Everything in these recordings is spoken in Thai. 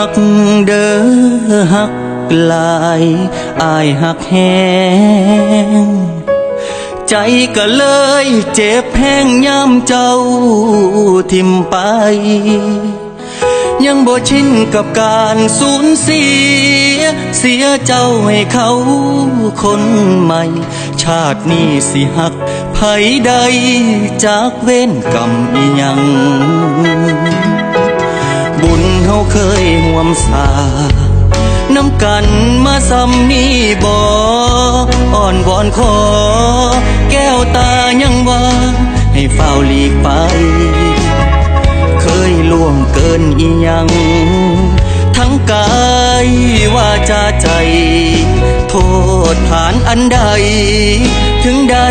หักเด้อหักลายอายหักแหงใจก็เลยเจ็บแห้งย้ำเจ้าทิมไป ยังบ่ชินกับการสูญเสีย เสียเจ้าให้เขาคนใหม่ ชาตินี้สิหักไผใดจากเว้นกรรมอีหยัง เฮาเคยห่วมสาน้ำกันมาซ้ำนี่บ่อ่อนวอนขอ แก้วตายังว่า ให้เฝ้าหลีกไป เคยล่วงเกินอียัง ทั้งกายว่าจาใจ โทษฐานอันใด ถึงได้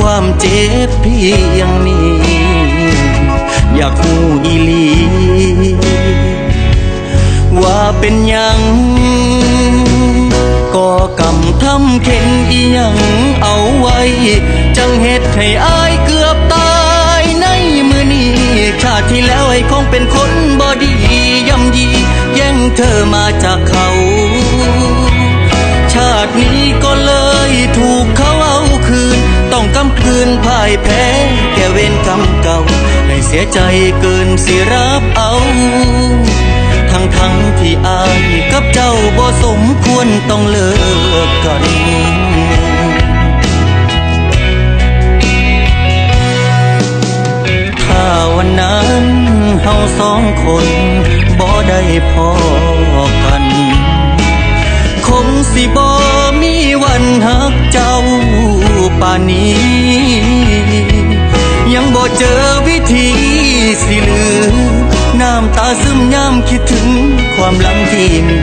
ความเจ็บเพียงนี้ อยากหูอีหลี ว่าเป็นยังก็กำทำเข็นอีหยังเอาไว้ จังเหตุให้อายเกือบตายในมือนี้ชาติที่แล้วไอ้คงเป็นคนบอดีย่ำยีแย่งเธอมาจากเขา ชาตินี้ก็เลยถูกเขาเอาคืน ต้องกำคืนพ่ายแพ้ แก่เวรกรรมเก่า ให้เสียใจเกินสิรับเอา ทั้งทั้งๆที่อายกับเจ้าบ่สมควรต้องเลิกกันถ้าวันนั้นเฮาสองคนบ่ได้พอกันคงสิบ่มีวันหักเจ้าป่านนี้ ยังบ่เจอวิธีสิหลือน้ำตาซึม คิดถึงความหลังที่มี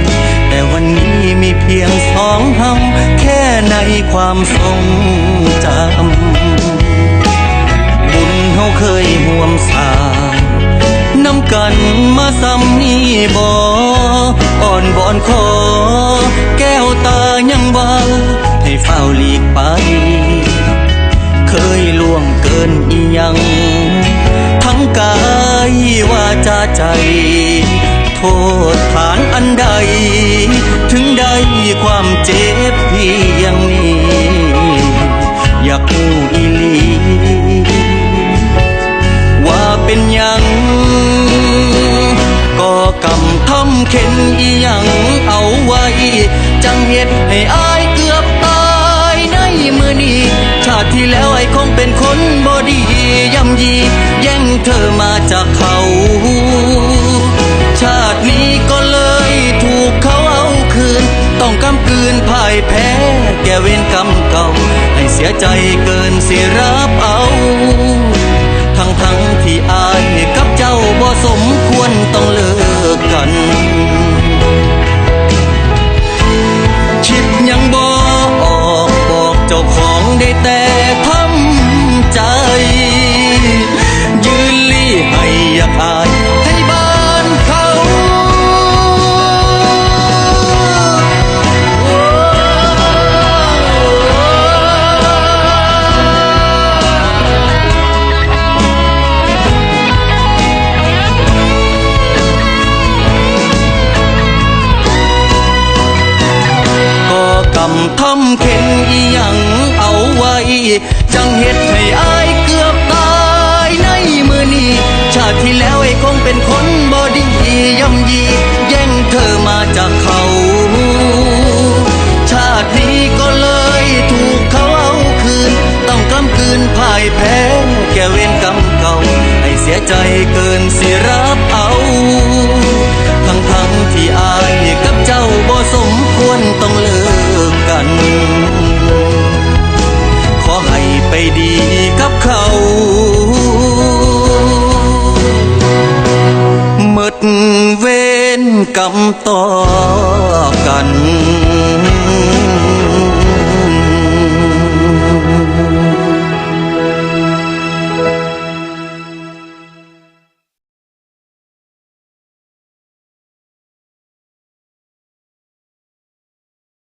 แต่วันนี้มีเพียงสองเฮาแค่ในความทรงจำ บุญเฮาเคยห่วมสางน้ำกันมาซ้ำนี่บ่อ่อนบอนขอ แก้วตายังว่าให้เฝ้าหลีกไป เคยล่วงเกินอีหยัง ทั้งกายว่าจาใจ โทษฐานอันใด ถึงได้ความเจ็บเพียงนี้อยากรู้อีลีว่าเป็นยังก็กำทำเข็นอีหยังเอาไว้ จังเหตุให้อายเกือบตายในมือนี้ชาติที่แล้วไอ้คงเป็นคนบอดีย่ำยี แย่งเธอมาจากเขา เวรกรรมเก่า ให้เสียใจเกินสิรับเอา ทั้งทั้งที่อายกับเจ้าบ่สมควรต้องเลิกกันคิดยังบ่ออกบอกเจ้าของได้แต่ ทำเข็นอีหยังเอาไว้ จังเหตุให้อายเกือบตายในมือนี้ ชาติที่แล้วไอ้คงเป็นคนบอดีย่ำยี แย่งเธอมาจากเขา ชาตินี้ก็เลยถูกเขาเอาคืน ต้องกำคืนพ่ายแพ้แก่เวรกรรมเก่า ให้เสียใจเกินสิรับ เวรกรรมต่อกัน